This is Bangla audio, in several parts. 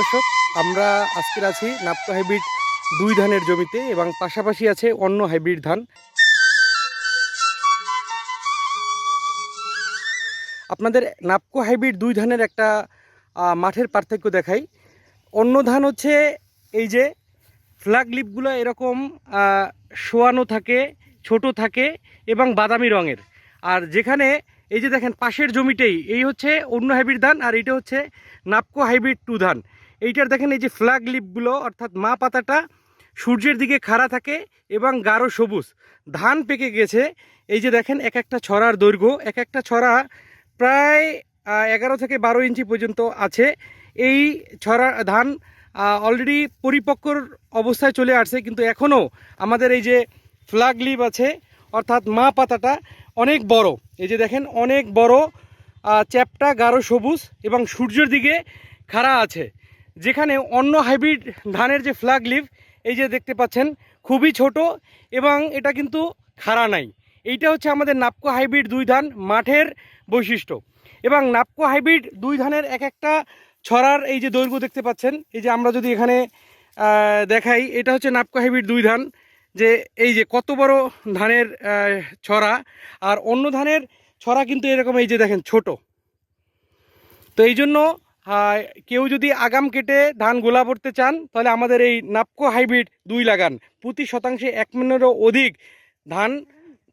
দর্শক, আমরা আজকের আছি নাপ্তো হাইব্রিড দুই ধানের জমিতে এবং পাশাপাশি আছে অন্য হাইব্রিড ধান। আপনাদের নাপকো হাইব্রিড দুই ধানের একটা মাঠের পার্থক্য দেখাই। অন্য ধান হচ্ছে এই যে ফ্ল্যাগ লিপগুলো এরকম শোয়ানো থাকে, ছোট থাকে এবং বাদামি রঙের। আর যেখানে এই যে দেখেন পাশের জমিতেই, এই হচ্ছে অন্য হাইব্রিড ধান আর এইটা হচ্ছে নাপকো হাইব্রিড টু ধান। এইটার দেখেন এই যে ফ্ল্যাগ লিপগুলো অর্থাৎ মা পাতাটা সূর্যের দিকে খাড়া থাকে এবং গাঢ় সবুজ। ধান পেকে গেছে, এই যে দেখেন এক একটা ছড়ার দৈর্ঘ্য, এক একটা ছড়া প্রায় এগারো থেকে বারো ইঞ্চি পর্যন্ত আছে। এই ছড়া, ধান অলরেডি পরিপক্কর অবস্থায় চলে আসছে, কিন্তু এখনও আমাদের এই যে ফ্ল্যাগ লিপ আছে, অর্থাৎ মা পাতাটা অনেক বড়। এই যে দেখেন অনেক বড় চ্যাপটা গাঢ় সবুজ এবং সূর্যের দিকে খাড়া আছে। যেখানে অন্য হাইব্রিড ধানের যে ফ্ল্যাগ লিভ এই যে দেখতে পাচ্ছেন, খুবই ছোট এবং এটা কিন্তু খাড়া নাই। এইটা হচ্ছে আমাদের নাপকো হাইব্রিড দুই ধান মাঠের বৈশিষ্ট্য। এবং নাপকো হাইব্রিড দুই ধানের এক একটা ছড়ার এই যে দৈর্ঘ্য দেখতে পাচ্ছেন, এই যে আমরা যদি এখানে দেখাই, এটা হচ্ছে নাপকো হাইব্রিড দুই ধান। যে এই যে কত বড় ধানের ছড়া, আর অন্য ধানের ছড়া কিন্তু এরকম এই যে দেখেন ছোট। তো এই জন্য কেউ যদি আগাম কেটে ধান গোলা পড়তে চান, তাহলে আমাদের এই নাপকো হাইব্রিড দুই লাগান। প্রতি শতাংশে এক মিনেরও অধিক ধান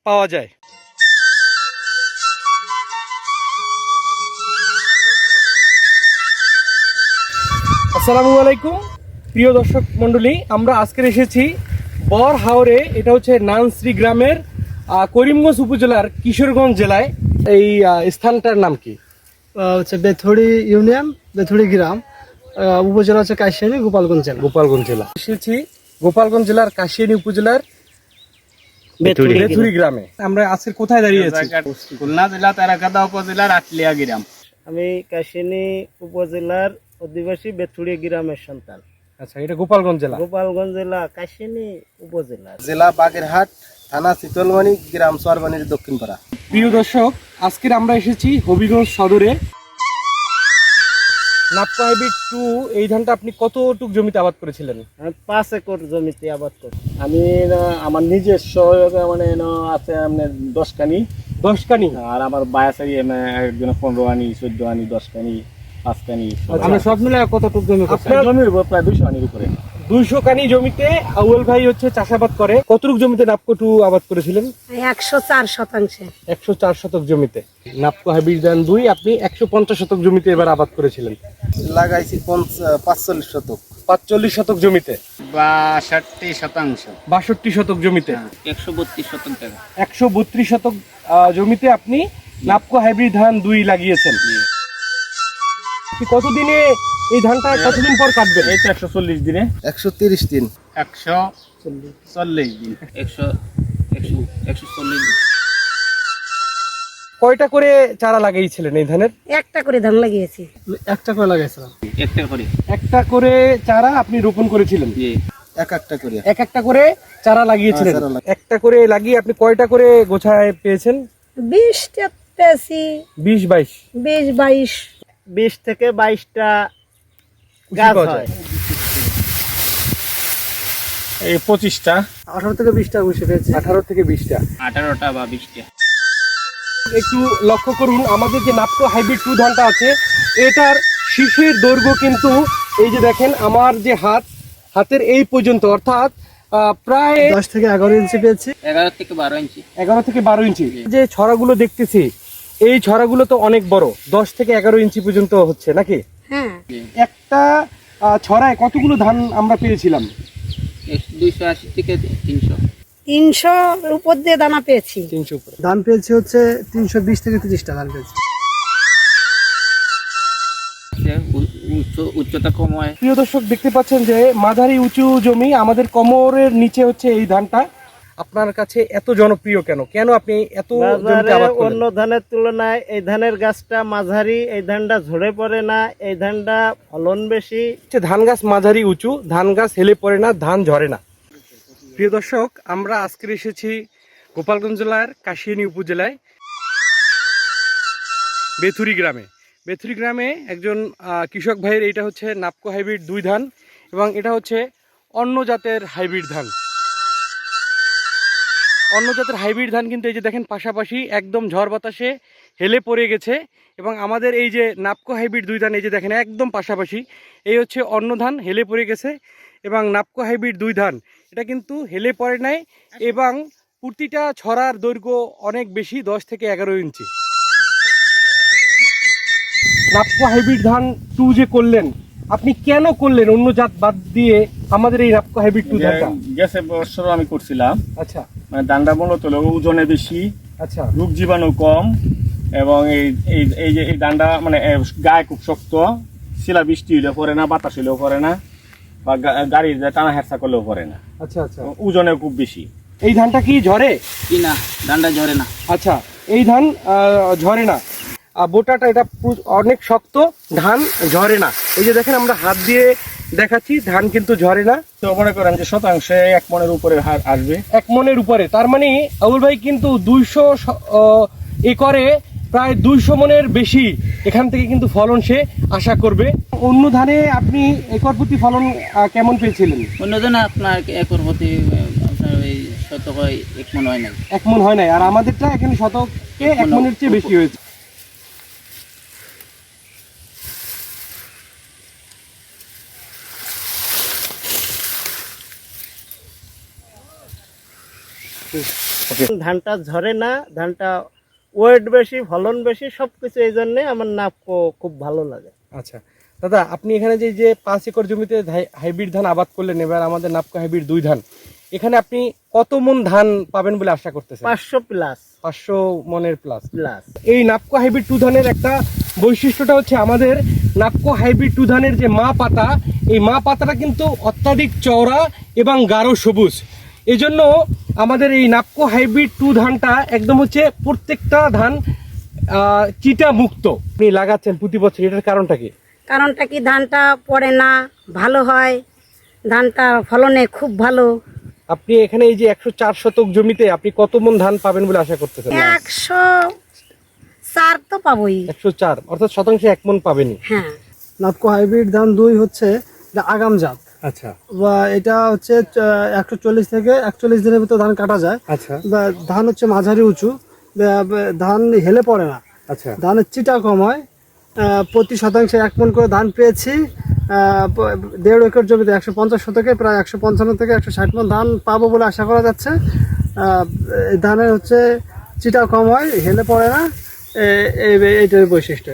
পাওয়া যায়। আসসালামু আলাইকুম। প্রিয় দর্শক মণ্ডলী, আমরা আজকের এসেছি বর হাওরে। এটা হচ্ছে নানশ্রী গ্রামের করিমগঞ্জ উপজেলার কিশোরগঞ্জ জেলায়। এই স্থানটার নাম কি? হচ্ছে বেথুড়ি ইউনিয়ন বেথুড়ি গ্রাম উপজেলা হচ্ছে কাশিয়ানি গোপালগঞ্জ জেলা। গোপালগঞ্জ জেলা। এসেছি গোপালগঞ্জ জেলার কাশিয়ানী উপজেলার বেথুড়ি গ্রামে। আমরা আজকে কোথায় দাঁড়িয়ে আছি খুলনা জেলা তারাকাদা উপজেলার আটলিয়া গ্রাম। আমি কাশিয়ানি উপজেলার অধিবাসী বেথুড়ি গ্রামের সন্তান। আচ্ছা এটা গোপালগঞ্জ জেলা? গোপালগঞ্জ জেলা কাশিয়ানি উপজেলা। জেলা বাগেরহাট থানা শীতলমণি গ্রাম সোয়ারবানির দক্ষিণ পাড়া প্রিয় দর্শক আজকের আমরা এসেছি হবিগঞ্জ সদরে। নাপকা হাইব্রিড টু এই ধানটা আপনি কতটুক জমিতে আবাদ করেছিলেন? পাঁচ একর জমিতে আবাদ করি আমি না আমার নিজস্ব মানে না আছে আপনার দশ কানি দশ কানি আর আমার বায়াস একজন পনেরো আনি চোদ্দ আনি দশ কানি পাঁচ কানি আমরা সব মিলে কতটুক জমি আপনার জমির উপর প্রায় দুশো আনির উপরে। দুইশো কানি জমিতে আউয়াল ভাই হচ্ছে চাষাবাদ করে। কতটুক জমিতে নাপকো টু আবাদ করেছিলেন? একশো চার শতাংশে। একশো চার শতক জমিতে। নাপকো হাইব্রিড ধান দুই আপনি একশো পঞ্চাশ শতক জমিতে এবার আবাদ করেছিলেন। লাগাইছি পাঁচচল্লিশ শতক। পাঁচচল্লিশ শতক জমিতে? বাষট্টি শতাংশ। বাষট্টি শতক জমিতে? একশো বত্রিশ শতাংশ একশো বত্রিশ শতক আহ, জমিতে আপনি নাপকো হাইব্রিড ধান দুই লাগিয়েছেন। কতদিনে এই ধানটা কতদিন পর কাটবেন? এই তো একশো চল্লিশ দিনে। একশো তিরিশ দিন। একশো চল্লিশ দিন। একশো একশো একশো চল্লিশ কয়টা করে চারা লাগিয়েছিলেন এই ধানের? একটা করে ধান লাগিয়েছি। একটা করে লাগাইছিলাম একটা করে। একটা করে চারা আপনি রোপণ করেছিলেন? জি। এক একটা করে। এক একটা করে চারা লাগিয়েছিলেন? হ্যাঁ, একটা করে লাগিয়ে আপনি কয়টা করে গোছায় পেয়েছেন? বিশটা পেয়েছি। বিশ বাইশ। বিশ বাইশ। বিশ থেকে বাইশটা কুশি গাছ পাওয়া হয় যায়। এই পঁচিশটা। আঠারো থেকে বিশটা বসে পেয়েছি। আঠারো থেকে বিশটা। আঠারোটা বা বিশটা। একটু লক্ষ্য করুন আমাদের যে নাপকো হাইব্রিড টু ধানটা আছে এটার শীষের দৈর্ঘ্য কিন্তু এই যে দেখেন আমার যে হাত হাতের এই পর্যন্ত অর্থাৎ আহ, প্রায় দশ থেকে এগারো ইঞ্চি পেয়েছি। এগারো থেকে বারো ইঞ্চি। এগারো থেকে বারো ইঞ্চি। যে ছড়াগুলো দেখতেছি এই ছড়াগুলো তো অনেক বড় দশ থেকে এগারো ইঞ্চি পর্যন্ত হচ্ছে নাকি? হ্যাঁ। একটা ছড়ায় কতগুলো ধান আমরা পেয়েছিলাম? দুইশো আশি থেকে তিনশো। তিনশো উপর দিয়ে দানা পেয়েছি। তিনশো উপরে। ধান পেয়েছি হচ্ছে তিনশো বিশ থেকে তিরিশটা ধান পেয়েছি। উচ্চ- উচ্চতা কম হয়। প্রিয় দর্শক দেখতে পাচ্ছেন যে মাঝারি উঁচু জমি আমাদের কোমরের নিচে হচ্ছে এই ধানটা। আপনার কাছে এত জনপ্রিয় কেন? কেন আপনি এত? অন্য ধানের তুলনায় এই ধানের গাছটা মাঝারি এই ধানটা ঝরে পড়ে না এই ধানটা ফলন বেশি। ধান গাছ মাঝারি উঁচু ধান গাছ হেলে পড়ে না ধান ঝরে না। প্রিয় দর্শক আমরা আজকে এসেছি গোপালগঞ্জ জেলার কাশিয়ানী উপজেলায় বেথুরি গ্রামে। বেথুরি গ্রামে একজন কৃষক ভাইয়ের এটা হচ্ছে নাপকো হাইব্রিড দুই ধান এবং এটা হচ্ছে অন্য জাতের হাইব্রিড ধান। অন্য জাতের হাইব্রিড ধান কিন্তু এই যে দেখেন পাশাপাশি একদম ঝড় বাতাসে হেলে পড়ে গেছে এবং আমাদের এই যে নাপকো হাইব্রিড দুই ধান এই যে দেখেন একদম পাশাপাশি এই হচ্ছে অন্য ধান হেলে পড়ে গেছে এবং নাপকো হাইব্রিড দুই ধান এটা কিন্তু হেলে পড়ে নাই এবং প্রতিটা ছড়ার দৈর্ঘ্য অনেক বেশি দশ থেকে এগারো ইঞ্চি। নাপকো হাইব্রিড ধান টু যে করলেন আপনি কেন করলেন? অন্য জাত বাদ দিয়ে আমাদের এই নাপকো হাইব্রিড টু ধানটা গেছে বছর আমি করছিলাম। আচ্ছা। মানে ধানটা মূলত ওজনে বেশি আচ্ছা। রোগ জীবাণু কম এবং এই এই এই যে এই ডান্ডা মানে গায়ে খুব শক্ত শিলা বৃষ্টি হলেও পড়ে না বাতাস হলেও পড়ে না বা গা- গাড়ির টানা হেরসা করলেও পড়ে না। আচ্ছা আচ্ছা। ওজনে খুব বেশি। এই ধানটা কি ঝরে? কি না ডান্ডা ঝরে না। আচ্ছা এই ধান ঝরে না। আর বোটাটা এটা অনেক শক্ত ধান ঝরে না। এই যে দেখেন আমরা হাত দিয়ে দেখাচ্ছি ধান কিন্তু ঝরে না। তো মনে করেন যে শতাংশে এক মনের উপরে হার আসবে। এক মনের উপরে তার মানে আবুল ভাই কিন্তু দুইশো একরে প্রায় দুইশো মনের বেশি। এখান থেকে কিন্তু ফলন সে আশা করবে। অন্য ধানে আপনি একর প্রতি ফলন কেমন পেয়েছিলেন? অন্যজন আপনার একর প্রতি আপনার ওই শতক হয় এক মন হয় না এক মন হয় নাই। আর আমাদেরটা এখানে শতকে এক মনের চেয়ে বেশি হয়েছে। ধানটা ঝরে না ধানটা ওয়েট বেশি ফলন বেশি সব কিছু এই জন্যে আমার নাপকো খুব ভালো লাগে। আচ্ছা। দাদা আপনি এখানে যে যে পাঁচ একর জমিতে হাইব্রিড ধান আবাদ করলেন এবার আমাদের নাপকা হাইব্রিড দুই ধান এখানে আপনি কত মন ধান পাবেন বলে আশা করতেছেন? পাঁচশো প্লাস। পাঁচশো মনের প্লাস। প্লাস। এই নাপকো হাইব্রিড টু ধানের একটা বৈশিষ্ট্যটা হচ্ছে আমাদের নাপকো হাইব্রিড টু ধানের যে মা পাতা এই মা পাতাটা কিন্তু অত্যাধিক চওড়া এবং গাঢ় সবুজ। এজন্য আমাদের এই নাপকো হাইব্রিড টু ধানটা একদম হচ্ছে প্রত্যেকটা ধান চিটা মুক্ত। আপনি লাগাচ্ছেন প্রতি বছর এটার কারণটা কি? কারণটা কি? ধানটা পড়ে না ভালো হয়। ধানটা ফলনে খুব ভালো। আপনি এখানে এই যে একশো চার শতক জমিতে আপনি কত মন ধান পাবেন বলে আশা করতেছেন? একশো চার তো পাবোই। একশো চার অর্থাৎ শতাংশে এক মন পাবেনই। হ্যাঁ। নাপকো হাইব্রিড ধান দুই হচ্ছে আগাম জাত। আচ্ছা। বা এটা হচ্ছে একশো চল্লিশ থেকে একচল্লিশ দিনের ভিতর ধান কাটা যায়। আচ্ছা। বা ধান হচ্ছে মাঝারি উঁচু। ধান হেলে পড়ে না। আচ্ছা। ধানের চিটা কম হয়। প্রতি শতাংশে এক মন করে ধান পেয়েছি। দেড় একর জমিতে একশো পঞ্চাশ শতকে প্রায় একশো পঞ্চান্ন থেকে একশো ষাট মন ধান পাবো বলে আশা করা যাচ্ছে। ধানের হচ্ছে চিটা কম হয় হেলে পড়ে না। এইটার বৈশিষ্ট্য।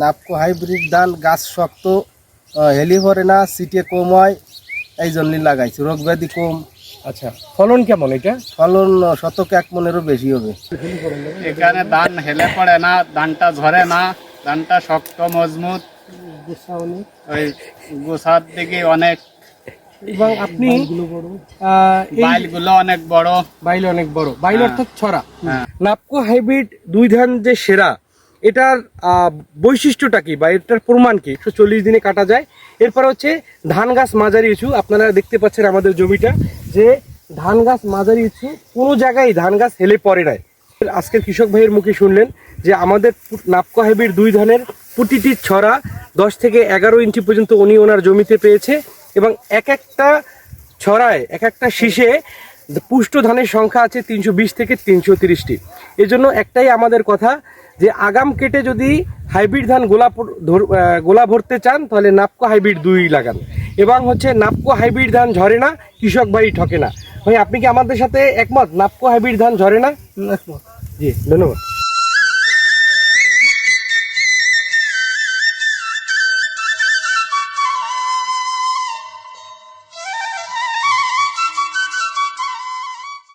নাপকো হাইব্রিড ধান গাছ শক্ত হেলি ভরে না সিটে কম হয়। এই জন্যই লাগাইছি রোগ ব্যাধি কম। আচ্ছা ফলন কেমন এটা? ফলন শতক এক মনেরও বেশি হবে। এখানে ধান হেলে পড়ে না ধানটা ঝরে না ধানটা শক্ত মজবুত। ওই গোসার দিকে অনেক এবং আপনি বাইলগুলো অনেক বড়। বাইল অনেক বড়। বাইল হ্যাঁ। অর্থাৎ ছড়া। হ্যাঁ। নাপকো হাইব্রিড দুই ধান যে সেরা এটার বৈশিষ্ট্যটা কি বা এটার প্রমাণ কি? একশো চল্লিশ দিনে কাটা যায়। এরপর হচ্ছে ধান গাছ মাঝারি উঁচু। আপনারা দেখতে পাচ্ছেন আমাদের জমিটা যে ধান গাছ মাঝারি উঁচু, কোনো জায়গায় ধান গাছ হেলে পড়ে নাই। আজকের কৃষক ভাইয়ের মুখে শুনলেন যে আমাদের নাপকো হাইব্রিড দুই ধানের প্রতিটি ছড়া দশ থেকে এগারো ইঞ্চি পর্যন্ত উনি ওনার জমিতে পেয়েছে এবং এক একটা ছড়ায়, এক একটা শীষে পুষ্ট ধানের সংখ্যা আছে তিনশো বিশ থেকে তিনশো তিরিশটি। এজন্য একটাই আমাদের কথা যে আগাম কেটে যদি হাইব্রিড ধান গোলা গোলা ভরতে চান তাহলে নাপকো হাইব্রিড দুই লাগান। এবং হচ্ছে নাপকো হাইব্রিড ধান ঝরে না কৃষক ভাই ঠকে না। ভাই আপনি কি আমাদের সাথে একমত? নাপকো হাইব্রিড ধান ঝরে না? একমত। জি ধন্যবাদ।